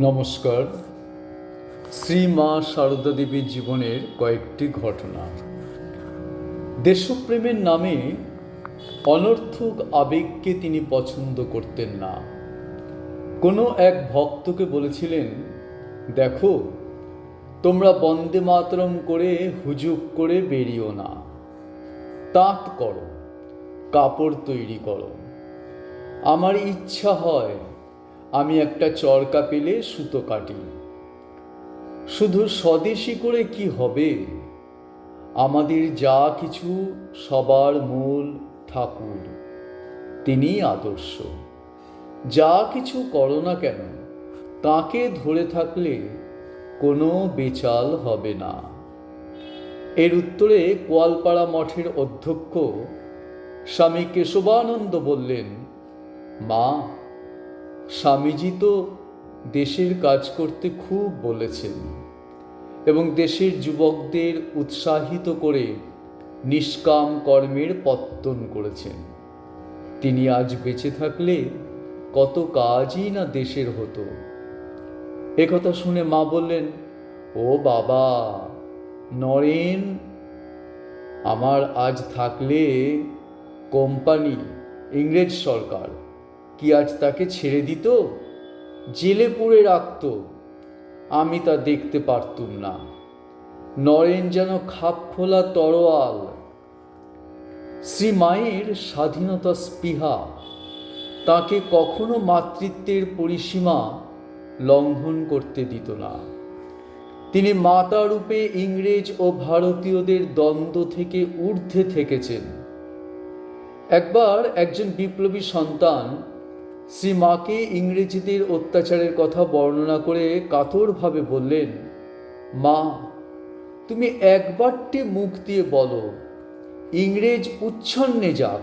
নমস্কার। শ্রী মা সারদা দেবীর জীবনের কয়েকটি ঘটনা। দেশপ্রেমের নামে অনর্থক আবেগকে তিনি পছন্দ করতেন না। কোনো এক ভক্তকে বলেছিলেন, দেখো, তোমরা বন্দে মাতরম করে হুজুক করে বেরিও না। তাঁত করো, কাপড় তৈরি করো। আমার ইচ্ছা হয় আমি একটা চরকা পেলে সুতো কাটি। শুধু স্বদেশী করে কি হবে? আমাদের যা কিছু সবার মূল ঠাকুর তিনি আদর্শ। যা কিছু করো না কেন, তাকে ধরে থাকলে কোনো বেচাল হবে না। এর উত্তরে কোয়ালপাড়া মঠের অধ্যক্ষ স্বামী কেশবানন্দ বললেন, মা স্বামীজি তো দেশের কাজ করতে খুব বলেছেন এবং দেশের যুবকদের উৎসাহিত করে নিষ্কাম কর্মের পত্তন করেছেন। তিনি আজ বেঁচে থাকলে কত কাজই না দেশের হতো। একথা শুনে মা বললেন, ও বাবা, নরেন, আমার আজ থাকলে কোম্পানি, ইংরেজ সরকার কি আজ তাকে ছেড়ে দিত? জেলে পুড়ে রাখত। আমি তা দেখতে পারতুম না। নরেন যেন খাপ খোলা তরোয়াল। শ্রী মায়ের স্বাধীনতা স্পৃহা। তাকে কখনো মাতৃত্বের পরিসীমা লঙ্ঘন করতে দিত না। তিনি মাতা রূপে ইংরেজ ও ভারতীয়দের দ্বন্দ্ব থেকে ঊর্ধ্বে থেকেছেন। একবার একজন বিপ্লবী সন্তান শ্রী মাকে ইংরেজিদের অত্যাচারের কথা বর্ণনা করে কাতরভাবে বললেন, মা, তুমি একবারটি মুখ দিয়ে বলো, ইংরেজ উচ্ছন্নে যাক।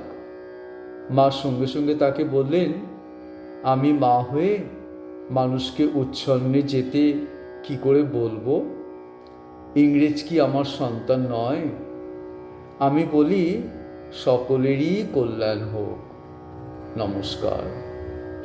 মা সঙ্গে সঙ্গে তাকে বললেন, আমি মা হয়ে মানুষকে উচ্ছন্নে যেতে কি করে বলব? ইংরেজ কি আমার সন্তান নয়? আমি বলি, সকলেরই কল্যাণ হোক। নমস্কার।